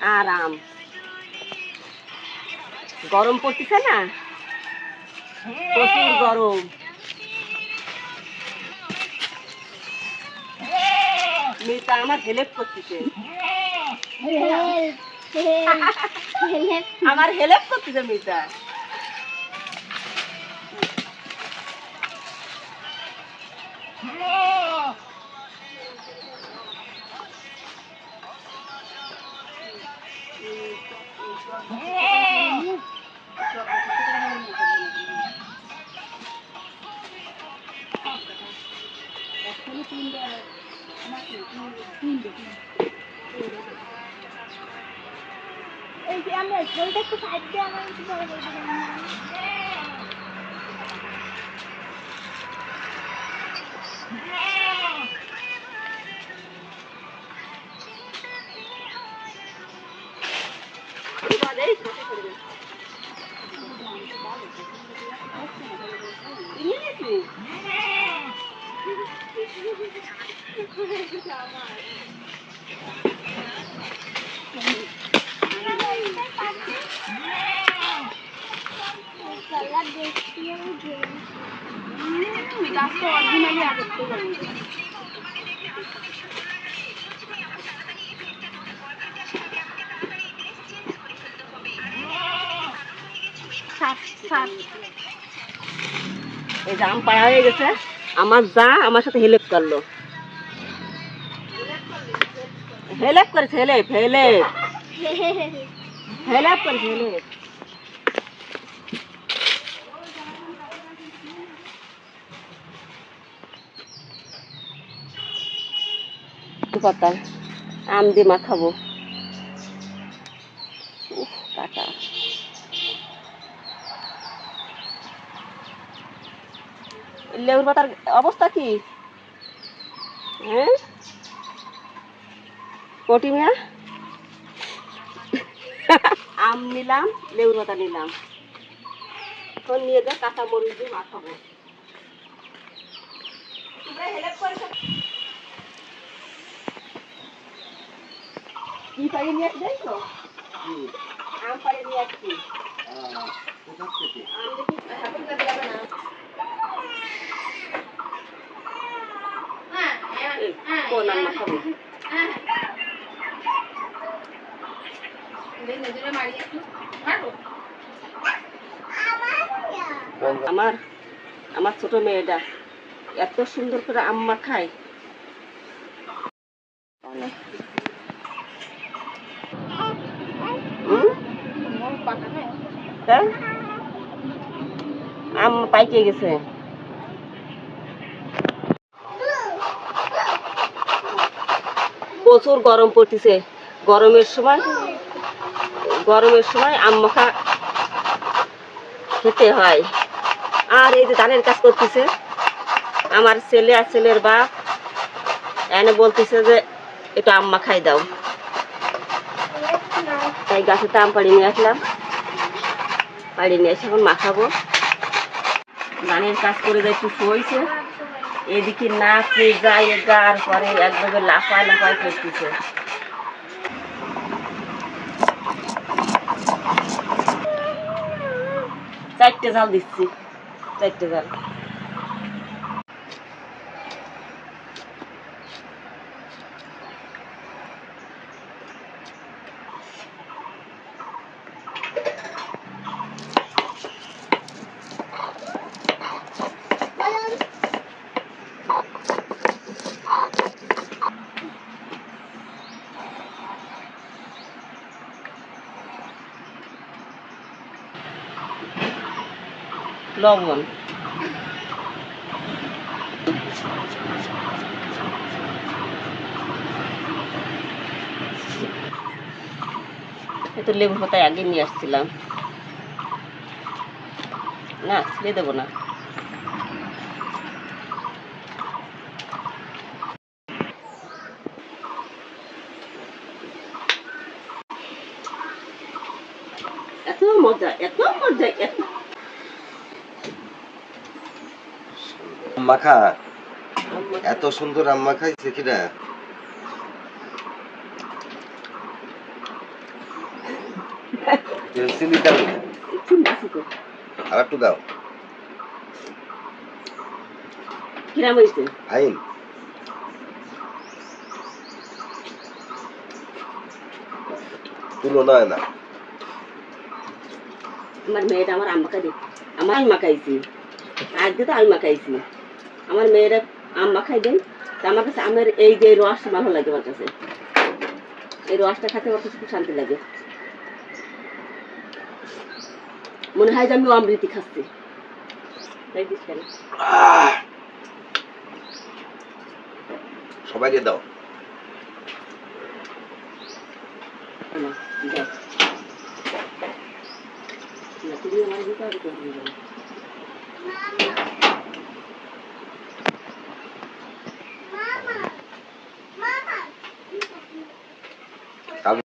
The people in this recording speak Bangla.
আরাম। গরম পড়তেছে না? প্রচুর গরম। মেয়েটা আমার হেল্প করতেছে। আমার হেল্প করতেছে মেয়েটা। এই যে আমি বলতে একটু সাইড দিয়ে আমার একটু বড় করে গাছটা অরিজিনালি আগে জানি। সাত সাত এই আম পাড়া হয়ে গেছে। আমার যা আমার সাথে হেল্প করল। হেল্প করেছে, হেল্প হেল্প। হেল্প করেছে, হেল্প। কথা আম দিয়ে মাখাবো। কাটা। লেবুর পাতার অবস্থা কি? হ্যাঁ? কটি মিয়া? আম নিলাম লেবুর পাতা নিলাম। এখন নিয়ে যা কাঁচা মরিচ দিয়ে মাখাবো কি পাড়ি নিয়ে আসবে তো আম পাড়ি নিয়ে আসছি। আম দেখি এখন কাজে যাবে না এই, কোন আম মাখাবো আমার আমার ছোট মেয়েটা এত সুন্দর করে আম মাখায় হুম? আম পাইকে গেছে। প্রচুর গরম পড়তেছে। গরমের সময় গরমের সময় আম মাখা খেতে হয়। আর এই যে ধানের কাজ করতেছে। আমার ছেলে আর ছেলের বাপ এনে বলতেছে যে একটু আম মাখাই দাও। তাই গাছেতে আম পাড়ি নিয়ে আসলাম। পাড়ি নিয়ে এসে এখন মাখাবো। ধানের কাজ করে দেয় একটু শুয়েছে, এদিকে না খেয়ে যায় গার পরে একভাবে লাফায় লাফায় করতেছে। চারটে জাল দিচ্ছি। চারটে লবণ। এ তো লেবু পাতা আগে নিয়ে আসছিলাম। না, ছেড়ে দেবো না। এত মজা এত মজা, এত মাখা এত সুন্দর আম্মা খাইছে কিনা? চিনি দাও। আর একটু দাও। কিরাম হয়েছে আইন তুলো না। আমার মেয়েটা আমার আম্মাকে আমার আম মাখাইছি আজকে তো আমি মাখাইছি আমার মেয়েরা আম মাখাই দেন তা আমার কাছে আমের এই যে রস ভালো লাগে আমার কাছে। এই রসটা খেতে আমার কাছে খুব শান্তি লাগে। মনে হয় যে আমি অমৃতি খাচ্ছি! সবাইকে দাও। তুমি আমার দিতে tal